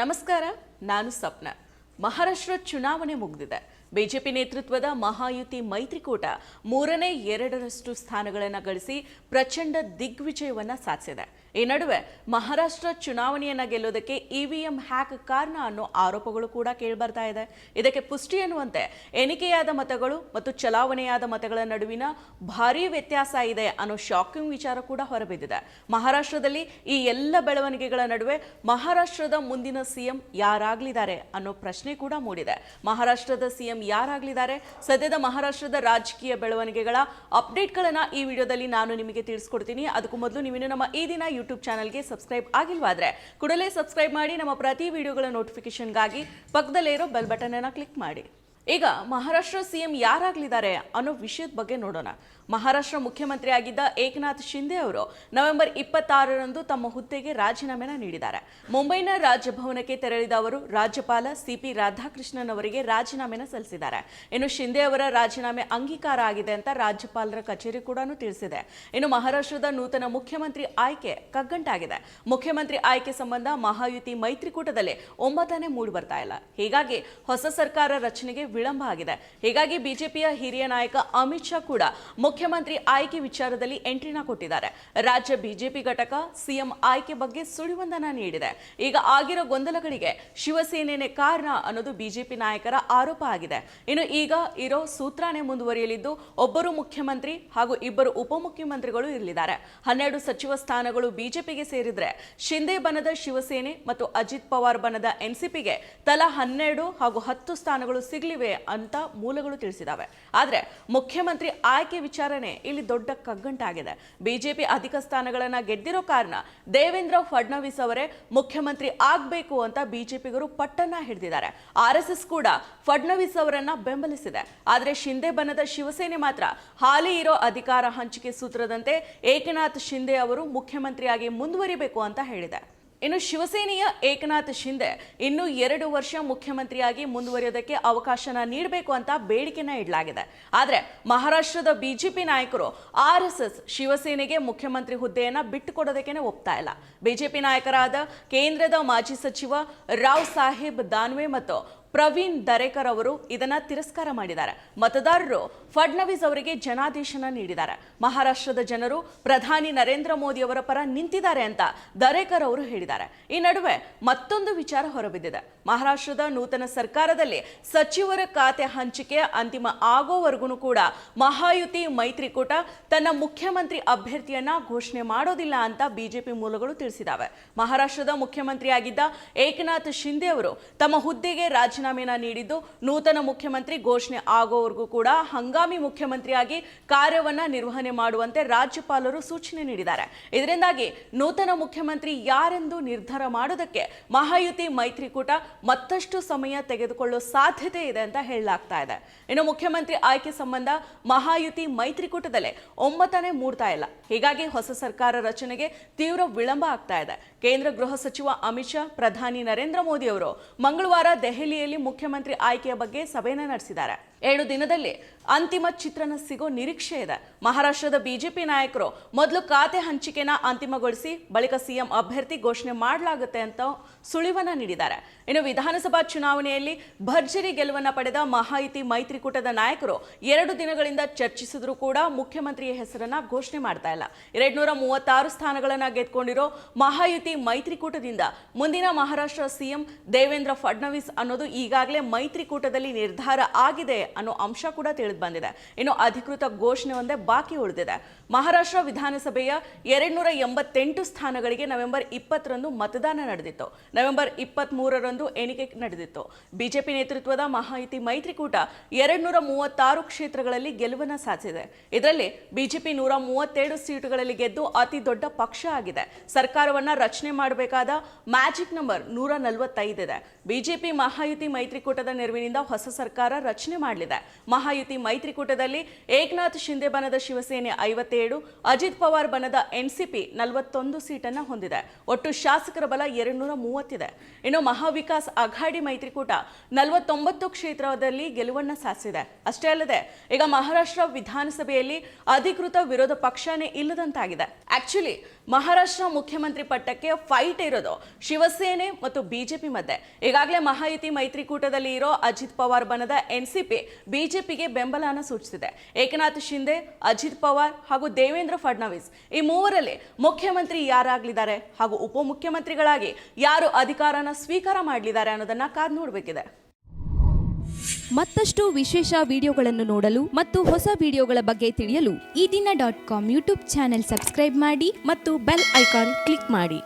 ನಮಸ್ಕಾರ, ನಾನು ಸಪ್ನ ಮಹಾರಾಷ್ಟ್ರ ಚುನಾವಣೆ ಮುಗಿದಿದೆ. ಬಿಜೆಪಿ ನೇತೃತ್ವದ ಮಹಾಯುತಿ ಮೈತ್ರಿಕೂಟ ಮೂರನೇ ಎರಡರಷ್ಟು ಸ್ಥಾನಗಳನ್ನು ಗಳಿಸಿ ಪ್ರಚಂಡ ದಿಗ್ವಿಜಯವನ್ನು ಸಾಧಿಸಿದೆ. ಈ ನಡುವೆ ಮಹಾರಾಷ್ಟ್ರ ಚುನಾವಣೆಯನ್ನ ಗೆಲ್ಲೋದಕ್ಕೆ ಇವಿಎಂ ಹ್ಯಾಕ್ ಕಾರಣ ಅನ್ನೋ ಆರೋಪಗಳು ಕೂಡ ಕೇಳಿಬರ್ತಾ ಇದೆ. ಇದಕ್ಕೆ ಪುಷ್ಟಿ ಎನ್ನುವಂತೆ ಎಣಿಕೆಯಾದ ಮತಗಳು ಮತ್ತು ಚಲಾವಣೆಯಾದ ಮತಗಳ ನಡುವಿನ ಭಾರೀ ವ್ಯತ್ಯಾಸ ಇದೆ ಅನ್ನೋ ಶಾಕಿಂಗ್ ವಿಚಾರ ಕೂಡ ಹೊರಬಿದ್ದಿದೆ. ಮಹಾರಾಷ್ಟ್ರದಲ್ಲಿ ಈ ಎಲ್ಲ ಬೆಳವಣಿಗೆಗಳ ನಡುವೆ ಮಹಾರಾಷ್ಟ್ರದ ಮುಂದಿನ ಸಿಎಂ ಯಾರಾಗ್ಲಿದ್ದಾರೆ ಅನ್ನೋ ಪ್ರಶ್ನೆ ಕೂಡ ಮೂಡಿದೆ. ಮಹಾರಾಷ್ಟ್ರದ ಸಿಎಂ ಯಾರಾಗ್ಲಿದ್ದಾರೆ? ಸದ್ಯದ ಮಹಾರಾಷ್ಟ್ರದ ರಾಜಕೀಯ ಬೆಳವಣಿಗೆಗಳ ಅಪ್ಡೇಟ್ಗಳನ್ನ ಈ ವಿಡಿಯೋದಲ್ಲಿ ನಾನು ನಿಮಗೆ ತಿಳಿಸ್ಕೊಡ್ತೀನಿ. ಅದಕ್ಕೂ ಮೊದಲು ನೀವು ನಮ್ಮ ಈ ದಿನ ಯೂಟ್ಯೂಬ್ ಚಾನಲ್ಗೆ ಸಬ್ಸ್ಕ್ರೈಬ್ ಆಗಿಲ್ವಾದ್ರೆ ಕೂಡಲೇ ಸಬ್ಸ್ಕ್ರೈಬ್ ಮಾಡಿ ನಮ್ಮ ಪ್ರತಿ ವಿಡಿಯೋಗಳ ನೋಟಿಫಿಕೇಶನ್ಗಾಗಿ ಪಕ್ಕದಲ್ಲೇ ಇರೋ ಬೆಲ್ ಬಟನ್ ಅನ್ನ ಕ್ಲಿಕ್ ಮಾಡಿ. ಈಗ ಮಹಾರಾಷ್ಟ್ರ ಸಿಎಂ ಯಾರಾಗಲಿದ್ದಾರೆ ಅನ್ನೋ ವಿಷಯದ ಬಗ್ಗೆ ನೋಡೋಣ. ಮಹಾರಾಷ್ಟ್ರ ಮುಖ್ಯಮಂತ್ರಿ ಆಗಿದ್ದ ಏಕನಾಥ್ ಶಿಂದೆ ಅವರು ನವೆಂಬರ್ ಇಪ್ಪತ್ತಾರರಂದು ತಮ್ಮ ಹುದ್ದೆಗೆ ರಾಜೀನಾಮೆನ ನೀಡಿದ್ದಾರೆ. ಮುಂಬೈನ ರಾಜಭವನಕ್ಕೆ ತೆರಳಿದ ಅವರು ರಾಜ್ಯಪಾಲ ಸಿಪಿ ರಾಧಾಕೃಷ್ಣನ್ ಅವರಿಗೆ ರಾಜೀನಾಮೆನ ಸಲ್ಲಿಸಿದ್ದಾರೆ. ಇನ್ನು ಶಿಂದೆ ಅವರ ರಾಜೀನಾಮೆ ಅಂಗೀಕಾರ ಆಗಿದೆ ಅಂತ ರಾಜ್ಯಪಾಲರ ಕಚೇರಿ ಕೂಡ ತಿಳಿಸಿದೆ. ಇನ್ನು ಮಹಾರಾಷ್ಟ್ರದ ನೂತನ ಮುಖ್ಯಮಂತ್ರಿ ಆಯ್ಕೆ ಕಗ್ಗಂಟಾಗಿದೆ. ಮುಖ್ಯಮಂತ್ರಿ ಆಯ್ಕೆ ಸಂಬಂಧ ಮಹಾಯುತಿ ಮೈತ್ರಿಕೂಟದಲ್ಲಿ ಒಮ್ಮತನೇ ಮೂಡಿ ಬರ್ತಾ ಇಲ್ಲ. ಹೀಗಾಗಿ ಹೊಸ ಸರ್ಕಾರ ರಚನೆಗೆ ವಿಳಂಬ ಆಗಿದೆ. ಹೀಗಾಗಿ ಬಿಜೆಪಿಯ ಹಿರಿಯ ನಾಯಕ ಅಮಿತ್ ಶಾ ಕೂಡ ಮುಖ್ಯಮಂತ್ರಿ ಆಯ್ಕೆ ವಿಚಾರದಲ್ಲಿ ಎಂಟ್ರಿನ ಕೊಟ್ಟಿದ್ದಾರೆ. ರಾಜ್ಯ ಬಿಜೆಪಿ ಘಟಕ ಸಿಎಂ ಆಯ್ಕೆ ಬಗ್ಗೆ ಸುಳಿವಂದನ ನೀಡಿದೆ. ಈಗ ಆಗಿರೋ ಗೊಂದಲಗಳಿಗೆ ಶಿವಸೇನೆಯೇ ಕಾರಣ ಅನ್ನೋದು ಬಿಜೆಪಿ ನಾಯಕರ ಆರೋಪ ಆಗಿದೆ. ಇನ್ನು ಈಗ ಇರೋ ಸೂತ್ರನೇ ಮುಂದುವರಿಯಲಿದ್ದು ಒಬ್ಬರು ಮುಖ್ಯಮಂತ್ರಿ ಹಾಗೂ ಇಬ್ಬರು ಉಪಮುಖ್ಯಮಂತ್ರಿಗಳು ಇರಲಿದ್ದಾರೆ. ಹನ್ನೆರಡು ಸಚಿವ ಸ್ಥಾನಗಳು ಬಿಜೆಪಿಗೆ ಸೇರಿದ್ರೆ ಶಿಂದೆ ಬಣದ ಶಿವಸೇನೆ ಮತ್ತು ಅಜಿತ್ ಪವಾರ್ ಬಣದ ಎನ್ಸಿಪಿಗೆ ತಲಾ ಹನ್ನೆರಡು ಹಾಗೂ ಹತ್ತು ಸ್ಥಾನಗಳು ಸಿಗಲಿವೆ ಅಂತ ಮೂಲಗಳು ತಿಳಿಸಿದಾವೆ. ಆದರೆ ಮುಖ್ಯಮಂತ್ರಿ ಆಯ್ಕೆ ವಿಚಾರಣೆ ಇಲ್ಲಿ ದೊಡ್ಡ ಕಗ್ಗಂಟಾಗಿದೆ. ಬಿಜೆಪಿ ಅಧಿಕ ಸ್ಥಾನಗಳನ್ನ ಗೆದ್ದಿರೋ ಕಾರಣ ದೇವೇಂದ್ರ ಫಡ್ನವೀಸ್ ಅವರೇ ಮುಖ್ಯಮಂತ್ರಿ ಆಗಬೇಕು ಅಂತ ಬಿಜೆಪಿಗರು ಪಟ್ಟನ್ನ ಹಿಡಿದಿದ್ದಾರೆ. ಆರ್ ಕೂಡ ಫಡ್ನವೀಸ್ ಅವರನ್ನ ಬೆಂಬಲಿಸಿದೆ. ಆದರೆ ಶಿಂದೆ ಬಣದ ಶಿವಸೇನೆ ಮಾತ್ರ ಹಾಲಿ ಇರೋ ಅಧಿಕಾರ ಹಂಚಿಕೆ ಸೂತ್ರದಂತೆ ಏಕನಾಥ್ ಶಿಂದೆ ಅವರು ಮುಖ್ಯಮಂತ್ರಿಯಾಗಿ ಮುಂದುವರಿಬೇಕು ಅಂತ ಹೇಳಿದೆ. ಇನ್ನು ಶಿವಸೇನೆಯ ಏಕನಾಥ್ ಶಿಂದೆ ಇನ್ನು ಎರಡು ವರ್ಷ ಮುಖ್ಯಮಂತ್ರಿಯಾಗಿ ಮುಂದುವರಿಯೋದಕ್ಕೆ ಅವಕಾಶನ ನೀಡಬೇಕು ಅಂತ ಬೇಡಿಕೆನ ಇಡಲಾಗಿದೆ. ಆದರೆ ಮಹಾರಾಷ್ಟ್ರದ ಬಿಜೆಪಿ ನಾಯಕರು ಆರ್ ಎಸ್ ಎಸ್ ಶಿವಸೇನೆಗೆ ಮುಖ್ಯಮಂತ್ರಿ ಹುದ್ದೆಯನ್ನು ಬಿಟ್ಟುಕೊಡೋದಕ್ಕೆ ಒಪ್ತಾ ಇಲ್ಲ. ಬಿಜೆಪಿ ನಾಯಕರಾದ ಕೇಂದ್ರದ ಮಾಜಿ ಸಚಿವ ರಾವ್ ಸಾಹೇಬ್ ದಾನ್ವೆ ಮತ್ತು ಪ್ರವೀಣ್ ದರೇಕರ್ ಅವರು ಇದನ್ನ ತಿರಸ್ಕಾರ ಮಾಡಿದ್ದಾರೆ. ಮತದಾರರು ಫಡ್ನವೀಸ್ ಅವರಿಗೆ ಜನಾದೇಶನ ನೀಡಿದ್ದಾರೆ. ಮಹಾರಾಷ್ಟ್ರದ ಜನರು ಪ್ರಧಾನಿ ನರೇಂದ್ರ ಮೋದಿ ಅವರ ಪರ ನಿಂತಿದ್ದಾರೆ ಅಂತ ದರೇಕರ್ ಅವರು ಹೇಳಿದ್ದಾರೆ. ಈ ನಡುವೆ ಮತ್ತೊಂದು ವಿಚಾರ ಹೊರಬಿದ್ದಿದೆ. ಮಹಾರಾಷ್ಟ್ರದ ನೂತನ ಸರ್ಕಾರದಲ್ಲಿ ಸಚಿವರ ಖಾತೆ ಹಂಚಿಕೆ ಅಂತಿಮ ಆಗೋವರೆಗೂ ಕೂಡ ಮಹಾಯುತಿ ಮೈತ್ರಿಕೂಟ ತನ್ನ ಮುಖ್ಯಮಂತ್ರಿ ಅಭ್ಯರ್ಥಿಯನ್ನ ಘೋಷಣೆ ಮಾಡೋದಿಲ್ಲ ಅಂತ ಬಿಜೆಪಿ ಮೂಲಗಳು ತಿಳಿಸಿದಾವೆ. ಮಹಾರಾಷ್ಟ್ರದ ಮುಖ್ಯಮಂತ್ರಿಯಾಗಿದ್ದ ಏಕನಾಥ್ ಶಿಂದೆ ಅವರು ತಮ್ಮ ಹುದ್ದೆಗೆ ರಾಜೀನಾಮೆನ ನೀಡಿದ್ದು ನೂತನ ಮುಖ್ಯಮಂತ್ರಿ ಘೋಷಣೆ ಆಗೋವರೆಗೂ ಕೂಡ ಹಂಗಾಮಿ ಮುಖ್ಯಮಂತ್ರಿಯಾಗಿ ಕಾರ್ಯವನ್ನ ನಿರ್ವಹಣೆ ಮಾಡುವಂತೆ ರಾಜ್ಯಪಾಲರು ಸೂಚನೆ ನೀಡಿದ್ದಾರೆ. ಇದರಿಂದಾಗಿ ನೂತನ ಮುಖ್ಯಮಂತ್ರಿ ಯಾರೆಂದು ನಿರ್ಧಾರ ಮಾಡೋದಕ್ಕೆ ಮಹಾಯುತಿ ಮೈತ್ರಿಕೂಟ ಮತ್ತಷ್ಟು ಸಮಯ ತೆಗೆದುಕೊಳ್ಳೋ ಸಾಧ್ಯತೆ ಇದೆ ಅಂತ ಹೇಳಲಾಗ್ತಾ ಇದೆ. ಇನ್ನು ಮುಖ್ಯಮಂತ್ರಿ ಆಯ್ಕೆ ಸಂಬಂಧ ಮಹಾಯುತಿ ಮೈತ್ರಿಕೂಟದಲ್ಲೇ ಒಮ್ಮತನೇ ಮೂಡ್ತಾ ಇಲ್ಲ. ಹೀಗಾಗಿ ಹೊಸ ಸರ್ಕಾರ ರಚನೆಗೆ ತೀವ್ರ ವಿಳಂಬ ಆಗ್ತಾ ಇದೆ. ಕೇಂದ್ರ ಗೃಹ ಸಚಿವ ಅಮಿತ್ ಶಾ, ಪ್ರಧಾನಿ ನರೇಂದ್ರ ಮೋದಿ ಅವರು ಮಂಗಳವಾರ ದೆಹಲಿಯಲ್ಲಿ ಮುಖ್ಯಮಂತ್ರಿ ಆಯ್ಕೆಯ ಬಗ್ಗೆ ಸಭೆಯನ್ನು ನಡೆಸಿದ್ದಾರೆ. ಏಳು ದಿನದಲ್ಲಿ ಅಂತಿಮ ಚಿತ್ರಣ ಸಿಗೋ ನಿರೀಕ್ಷೆ ಇದೆ. ಮಹಾರಾಷ್ಟ್ರದ ಬಿಜೆಪಿ ನಾಯಕರು ಮೊದಲು ಖಾತೆ ಹಂಚಿಕೆನ ಅಂತಿಮಗೊಳಿಸಿ ಬಳಿಕ ಸಿಎಂ ಅಭ್ಯರ್ಥಿ ಘೋಷಣೆ ಮಾಡಲಾಗುತ್ತೆ ಅಂತ ಸುಳಿವನ್ನ ನೀಡಿದ್ದಾರೆ. ಇನ್ನು ವಿಧಾನಸಭಾ ಚುನಾವಣೆಯಲ್ಲಿ ಭರ್ಜರಿ ಗೆಲುವನ್ನ ಪಡೆದ ಮಹಾಯಿತಿ ಮೈತ್ರಿಕೂಟದ ನಾಯಕರು ಎರಡು ದಿನಗಳಿಂದ ಚರ್ಚಿಸಿದ್ರು ಕೂಡ ಮುಖ್ಯಮಂತ್ರಿಯ ಹೆಸರನ್ನ ಘೋಷಣೆ ಮಾಡ್ತಾ ಇಲ್ಲ. ಎರಡ್ನೂರ ಮೂವತ್ತಾರು ಸ್ಥಾನಗಳನ್ನ ಗೆದ್ಕೊಂಡಿರೋ ಮಹಾಯುತಿ ಮೈತ್ರಿಕೂಟದಿಂದ ಮುಂದಿನ ಮಹಾರಾಷ್ಟ್ರ ಸಿಎಂ ದೇವೇಂದ್ರ ಫಡ್ನವೀಸ್ ಅನ್ನೋದು ಈಗಾಗಲೇ ಮೈತ್ರಿಕೂಟದಲ್ಲಿ ನಿರ್ಧಾರ ಆಗಿದೆ ಅನ್ನೋ ಅಂಶ ಕೂಡ ತಿಳಿದು ಬಂದಿದೆ. ಇನ್ನು ಅಧಿಕೃತ ಘೋಷಣೆ ಒಂದೇ ಬಾಕಿ ಉಳಿದಿದೆ. ಮಹಾರಾಷ್ಟ್ರ ವಿಧಾನಸಭೆಯ ಎರಡ್ನೂರ ಎಂಬತ್ತೆಂಟು ಸ್ಥಾನಗಳಿಗೆ ನವೆಂಬರ್ ಇಪ್ಪತ್ತರಂದು ಮತದಾನ ನಡೆದಿತ್ತು. ನವೆಂಬರ್ ಇಪ್ಪತ್ತ್ ಮೂರರಂದು ಎಣಿಕೆ ನಡೆದಿತ್ತು. ಬಿಜೆಪಿ ನೇತೃತ್ವದ ಮಹಾಯುತಿ ಮೈತ್ರಿಕೂಟ ಎರಡ್ನೂರ ಮೂವತ್ತಾರು ಕ್ಷೇತ್ರಗಳಲ್ಲಿ ಗೆಲುವನ್ನು ಸಾಧಿಸಿದೆ. ಇದರಲ್ಲಿ ಬಿಜೆಪಿ ನೂರ ಮೂವತ್ತೇಳು ಸೀಟುಗಳಲ್ಲಿ ಗೆದ್ದು ಅತಿ ದೊಡ್ಡ ಪಕ್ಷ ಆಗಿದೆ. ಸರ್ಕಾರವನ್ನ ರಚನೆ ಮಾಡಬೇಕಾದ ಮ್ಯಾಜಿಕ್ ನಂಬರ್ ನೂರ ನಲವತ್ತೈದಿದೆ ಬಿಜೆಪಿ ಮಹಾಯುತಿ ಮೈತ್ರಿಕೂಟದ ನೆರವಿನಿಂದ ಹೊಸ ಸರ್ಕಾರ ರಚನೆ ಮಾಡಲಿದೆ ಮಾಡಲಿದೆ. ಮಹಾಯುತಿ ಮೈತ್ರಿಕೂಟದಲ್ಲಿ ಏಕನಾಥ್ ಶಿಂದೆ ಬಣದ ಶಿವಸೇನೆ ಐವತ್ತೇಳು, ಅಜಿತ್ ಪವಾರ್ ಬಣದ ಎನ್ಸಿಪಿ ನಲವತ್ತೊಂದು ಸೀಟನ್ನು ಹೊಂದಿದೆ. ಒಟ್ಟು ಶಾಸಕರ ಬಲ ಎರಡುನೂರ ಮೂವತ್ತಿದೆ. ಇನ್ನು ಮಹಾವಿಕಾಸ್ ಅಘಾಡಿ ಮೈತ್ರಿಕೂಟ ನಲವತ್ತೊಂಬತ್ತು ಕ್ಷೇತ್ರದಲ್ಲಿ ಗೆಲುವನ್ನ ಸಾಧಿಸಿದೆ. ಅಷ್ಟೇ ಅಲ್ಲದೆ, ಈಗ ಮಹಾರಾಷ್ಟ್ರ ವಿಧಾನಸಭೆಯಲ್ಲಿ ಅಧಿಕೃತ ವಿರೋಧ ಪಕ್ಷನೇ ಇಲ್ಲದಂತಾಗಿದೆ. ಆಕ್ಚುಲಿ, ಮಹಾರಾಷ್ಟ್ರ ಮುಖ್ಯಮಂತ್ರಿ ಪಟ್ಟಕ್ಕೆ ಫೈಟ್ ಇರೋದು ಶಿವಸೇನೆ ಮತ್ತು ಬಿಜೆಪಿ ಮಧ್ಯೆ. ಈಗಾಗಲೇ ಮಹಾಯುತಿ ಮೈತ್ರಿಕೂಟದಲ್ಲಿ ಇರೋ ಅಜಿತ್ ಪವಾರ್ ಬಣದ ಎನ್ಸಿಪಿ ಬಿಜೆಪಿಗೆ ಬೆಂಬಲನ ಸೂಚಿಸಿದೆ. ಏಕನಾಥ್ ಶಿಂದೆ, ಅಜಿತ್ ಪವಾರ್ ಹಾಗೂ ದೇವೇಂದ್ರ ಫಡ್ನವೀಸ್ ಈ ಮೂವರಲ್ಲಿ ಮುಖ್ಯಮಂತ್ರಿ ಯಾರಾಗಲಿದ್ದಾರೆ ಹಾಗೂ ಉಪಮುಖ್ಯಮಂತ್ರಿಗಳಾಗಿ ಯಾರು ಅಧಿಕಾರನ ಸ್ವೀಕಾರ ಮಾಡಲಿದ್ದಾರೆ ಅನ್ನೋದನ್ನ ಕಾದ್ ನೋಡಬೇಕಿದೆ. ಮತ್ತಷ್ಟು ವಿಶೇಷ ವಿಡಿಯೋಗಳನ್ನು ನೋಡಲು ಮತ್ತು ಹೊಸ ವಿಡಿಯೋಗಳ ಬಗ್ಗೆ ತಿಳಿಯಲು Eedina dot com YouTube channel subscribe ಮಾಡಿ ಮತ್ತು ಬೆಲ್ ಐಕಾನ್ ಕ್ಲಿಕ್ ಮಾಡಿ.